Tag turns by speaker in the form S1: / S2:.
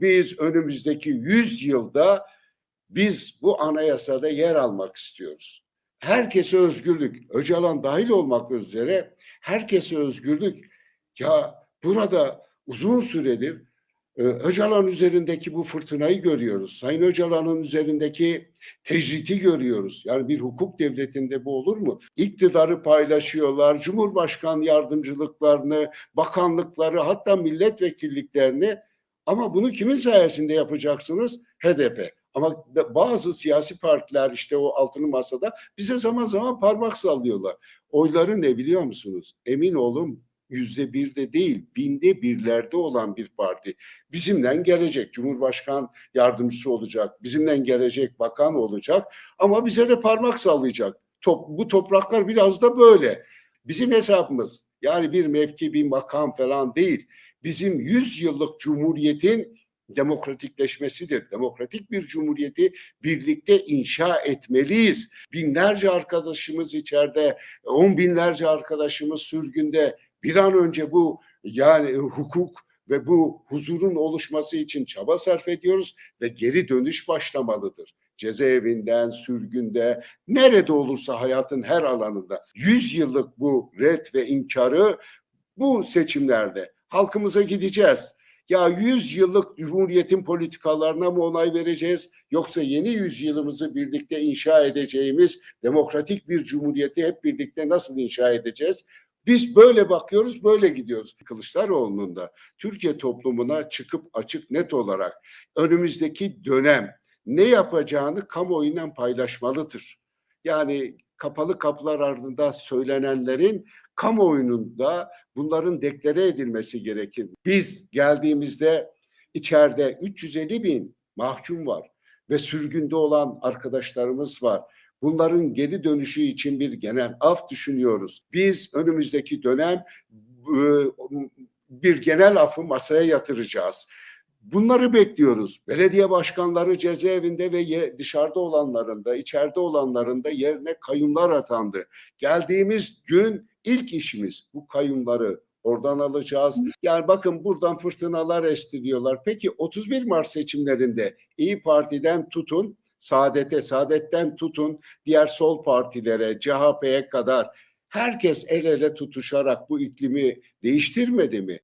S1: Biz önümüzdeki 100 yılda biz bu anayasada yer almak istiyoruz. Herkese özgürlük, Öcalan dahil olmak üzere herkese özgürlük. Ya burada uzun süredir e, Öcalan üzerindeki bu fırtınayı görüyoruz. Sayın Öcalan'ın üzerindeki tecriti görüyoruz. Yani bir hukuk devletinde bu olur mu? İktidarı paylaşıyorlar, Cumhurbaşkan yardımcılıklarını, bakanlıkları hatta milletvekilliklerini ama bunu kimin sayesinde yapacaksınız? HDP. Ama bazı siyasi partiler işte o altılı masada bize zaman zaman parmak sallıyorlar. Oyları ne biliyor musunuz? Emin olun yüzde birde değil, binde birlerde olan bir parti. Bizimden gelecek Cumhurbaşkan yardımcısı olacak, bizimden gelecek bakan olacak ama bize de parmak sallayacak. Top, bu topraklar biraz da böyle. Bizim hesabımız yani bir mevki, bir makam falan değil. Bizim 100 yıllık cumhuriyetin demokratikleşmesidir. Demokratik bir cumhuriyeti birlikte inşa etmeliyiz. Binlerce arkadaşımız içeride, on binlerce arkadaşımız sürgünde. Bir an önce bu yani hukuk ve bu huzurun oluşması için çaba sarf ediyoruz ve geri dönüş başlamalıdır. Cezaevinden, sürgünde, nerede olursa hayatın her alanında. Yüz yıllık bu red ve inkarı bu seçimlerde halkımıza gideceğiz. Ya 100 yıllık Cumhuriyet'in politikalarına mı onay vereceğiz yoksa yeni yüzyılımızı birlikte inşa edeceğimiz demokratik bir cumhuriyeti hep birlikte nasıl inşa edeceğiz? Biz böyle bakıyoruz, böyle gidiyoruz. Kılıçdaroğlu'nun da Türkiye toplumuna çıkıp açık net olarak önümüzdeki dönem ne yapacağını kamuoyundan paylaşmalıdır. Yani kapalı kapılar ardında söylenenlerin kamuoyununda bunların deklare edilmesi gerekir. Biz geldiğimizde içeride 350 bin mahkum var ve sürgünde olan arkadaşlarımız var. Bunların geri dönüşü için bir genel af düşünüyoruz. Biz önümüzdeki dönem bir genel afı masaya yatıracağız. Bunları bekliyoruz. Belediye başkanları cezaevinde ve dışarıda olanların da, içeride olanların da yerine kayyumlar atandı. Geldiğimiz gün ilk işimiz bu kayyumları oradan alacağız. Yani bakın buradan fırtınalar estiriyorlar. Peki 31 Mart seçimlerinde İyi Parti'den tutun, Saadet'e, Saadet'ten tutun diğer sol partilere, CHP'ye kadar herkes el ele tutuşarak bu iklimi değiştirmedi mi?